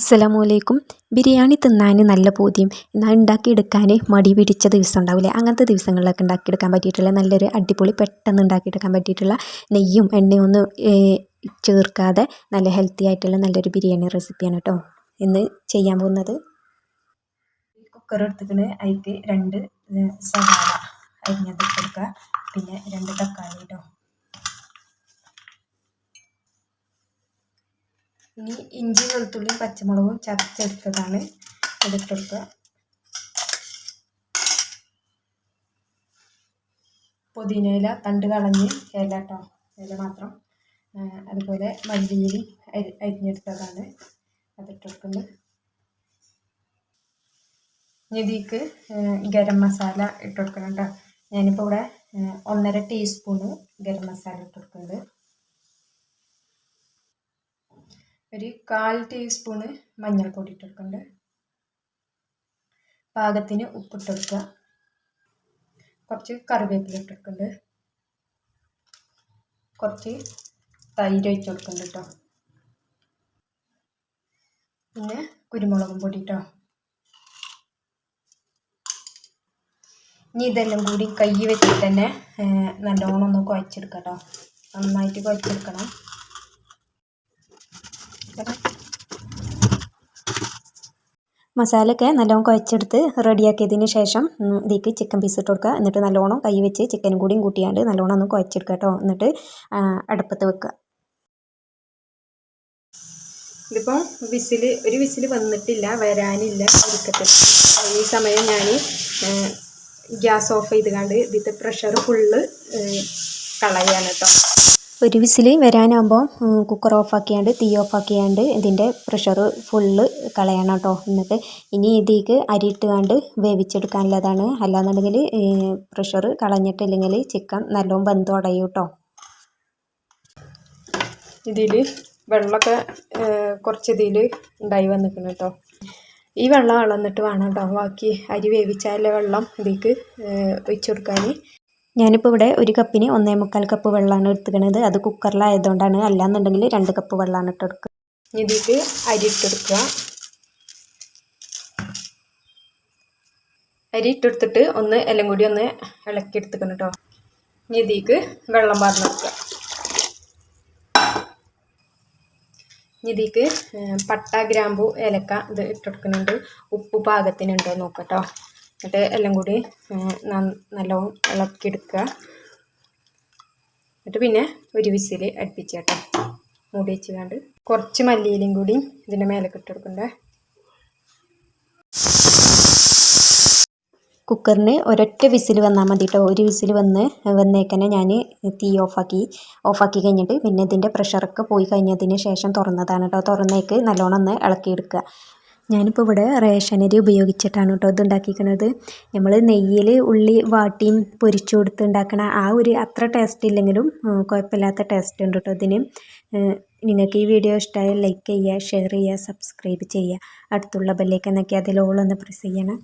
അസ്സലാമലൈക്കും ബിരിയാണി തിന്നാൻ നല്ല പൂതിയും എന്നാൽ ഉണ്ടാക്കിയെടുക്കാൻ മടി പിടിച്ച ദിവസം ഉണ്ടാവില്ലേ അങ്ങനത്തെ ദിവസങ്ങളിലൊക്കെ ഉണ്ടാക്കിയെടുക്കാൻ പറ്റിയിട്ടുള്ള നല്ലൊരു അടിപൊളി പെട്ടെന്ന് ഉണ്ടാക്കിയെടുക്കാൻ പറ്റിയിട്ടുള്ള നെയ്യും എണ്ണയും ഒന്നും ചേർക്കാതെ നല്ല ഹെൽത്തി ആയിട്ടുള്ള നല്ലൊരു ബിരിയാണി റെസിപ്പിയാണ് കേട്ടോ ഇന്ന് ചെയ്യാൻ പോകുന്നത്. കുക്കർ എടുത്തിട്ട് അതിലേക്ക് രണ്ട് സവാള അരിഞ്ഞത് കൊടുക്കുക പിന്നെ രണ്ട് തക്കാളി കേട്ടോ ഇനി ഇഞ്ചി വെളുത്തുള്ളിയും പച്ചമുളകും ചതച്ചെടുത്തതാണ് ഇതിട്ട് കൊടുക്കുക പുതിനയില തണ്ട് കളഞ്ഞ് ഇല കേട്ടോ ഇല മാത്രം അതുപോലെ മല്ലിയിലി അരി അരിഞ്ഞെടുത്തതാണ് അതിട്ടെടുക്കുന്നത്. ഇതിക്ക് ഗരം മസാല ഇട്ട് കേട്ടോ ഞാനിപ്പോൾ ഇവിടെ ഒന്നര ടീസ്പൂണ് ഗരം മസാല ഇട്ട് കൊടുക്കുന്നുണ്ട് ഒരു കാൽ ടീസ്പൂണ് മഞ്ഞൾപ്പൊടി ഇട്ട് പാകത്തിന് ഉപ്പിട്ട് കൊടുക്കുക കുറച്ച് കറിവേപ്പില ഇട്ട് കൊടുക്കുന്നുണ്ട് കുറച്ച് തൈര് ഒഴിച്ച് കൊടുക്കുന്നുണ്ട് കേട്ടോ പിന്നെ കുരുമുളകും പൊടി കേട്ടോ ഇനി ഇതെല്ലാം കൂടി കൈ വെച്ചിട്ട് തന്നെ നല്ലോണം ഒന്ന് കുഴച്ചെടുക്കാം കേട്ടോ നന്നായിട്ട് കുഴച്ചെടുക്കണം. മസാലയൊക്കെ നല്ലോണം കുഴച്ചെടുത്ത് റെഡിയാക്കിയതിന് ശേഷം ഇതിലേക്ക് ചിക്കൻ പീസ് ഇട്ട് കൊടുക്കുക. എന്നിട്ട് നല്ലോണം കൈ വെച്ച് ചിക്കനും കൂടിയും കൂട്ടിയാണ്ട് നല്ലോണം ഒന്ന് കുഴച്ചെടുക്കുക കേട്ടോ. എന്നിട്ട് അടുപ്പത്ത് വെക്കുക. ഇതിപ്പോൾ വിസിൽ ഒരു വിസിൽ വന്നിട്ടില്ല വരാനില്ല. ഒരുക്കത്തിൽ ഈ സമയം ഞാൻ ഗ്യാസ് ഓഫ് ചെയ്ത് കണ്ട് ഇതിന്റെ പ്രഷർ ഫുള്ള് കളയാണ് കേട്ടോ. ഒരു വിസിൽ വരാനാകുമ്പോൾ കുക്കർ ഓഫാക്കിയാണ്ട് തീ ഓഫാക്കിയാണ്ട് ഇതിന്റെ പ്രഷർ ഫുള്ള് കളയണം കേട്ടോ എന്നിട്ട് ഇനി ഇതിക്ക് അരി ഇട്ടുകൊണ്ട് വേവിച്ചെടുക്കാനുള്ളതാണ്. അല്ലാന്നുണ്ടെങ്കിൽ പ്രഷർ കളഞ്ഞിട്ടില്ലെങ്കിൽ ചിക്കൻ നല്ലോണം ബന്ധം അടയും കേട്ടോ ഇതിൽ വെള്ളമൊക്കെ കുറച്ച് ഇതിൽ ഉണ്ടായി വന്നിരിക്കണം കേട്ടോ ഈ വെള്ളം അളന്നിട്ട് വേണം കേട്ടോ ബാക്കി അരി വേവിച്ചാലുള്ള വെള്ളം ഇതിക്ക് ഒഴിച്ചു കൊടുക്കാൻ. ഞാനിപ്പോൾ ഇവിടെ ഒരു കപ്പിന് ഒന്നേ മുക്കാൽ കപ്പ് വെള്ളമാണ് എടുത്തുക്കണത്. അത് കുക്കറിലായതുകൊണ്ടാണ്. അല്ലാന്നുണ്ടെങ്കിൽ രണ്ട് കപ്പ് വെള്ളമാണ് ഇട്ടെടുക്കുക ഇതിലേക്ക് അരി ഇട്ടെടുക്കുക അരി ഇട്ടെടുത്തിട്ട് ഒന്ന് എല്ലാം കൂടി ഒന്ന് ഇളക്കി എടുത്തുക്കണം കേട്ടോ. ഇനി വെള്ളം പാർന്ന് വെക്കുക. ഇതിലേക്ക് പട്ട ഗ്രാമ്പു ഏലക്ക ഇത് ഇട്ടെടുക്കുന്നുണ്ട് ഉപ്പ് പാകത്തിനുണ്ടോ നോക്കട്ടോ എന്നിട്ട് എല്ലാം കൂടി നല്ലോണം ഇളക്കി എടുക്കുക എന്നിട്ട് പിന്നെ ഒരു വിസിൽ അടുപ്പിച്ച് കേട്ടോ. മൂടി വെച്ചുകൊണ്ട്. കുറച്ച് മല്ലിയിലും കൂടി ഇതിന്റെ മേലെ കിട്ടെടുക്കണ്ടേ കുക്കറിന് ഒരൊറ്റ വിസിൽ വന്നാൽ മതി കേട്ടോ. ഒരു വിസിൽ വന്ന് വന്നേക്കന്നെ ഞാൻ തീ ഓഫാക്കി ഓഫാക്കി കഴിഞ്ഞിട്ട് പിന്നെ ഇതിന്റെ പ്രഷറൊക്കെ പോയി കഴിഞ്ഞതിന് ശേഷം തുറന്നതാണ് കേട്ടോ. തുറന്നേക്ക് നല്ലോണം ഒന്ന് ഇളക്കിയെടുക്കുക. ഞാനിപ്പോൾ ഇവിടെ റേഷനരി ഉപയോഗിച്ചിട്ടാണ് കേട്ടോ ഇത് ഉണ്ടാക്കിയിരിക്കുന്നത് നമ്മൾ നെയ്യിൽ ഉള്ളി വാട്ടിയും പൊരിച്ചു കൊടുത്ത് ഉണ്ടാക്കണ ആ ഒരു അത്ര ടേസ്റ്റ് ഇല്ലെങ്കിലും കുഴപ്പമില്ലാത്ത ടേസ്റ്റ് ഉണ്ട് കേട്ടോ ഇതിന്. നിങ്ങൾക്ക് ഈ വീഡിയോ ഇഷ്ടമായാൽ ലൈക്ക് ചെയ്യുക ഷെയർ ചെയ്യുക സബ്സ്ക്രൈബ് ചെയ്യുക. അടുത്തുള്ള ബെല്ലേക്ക് എന്നൊക്കെ അതിലോളൊന്ന് പ്രസ് ചെയ്യണം.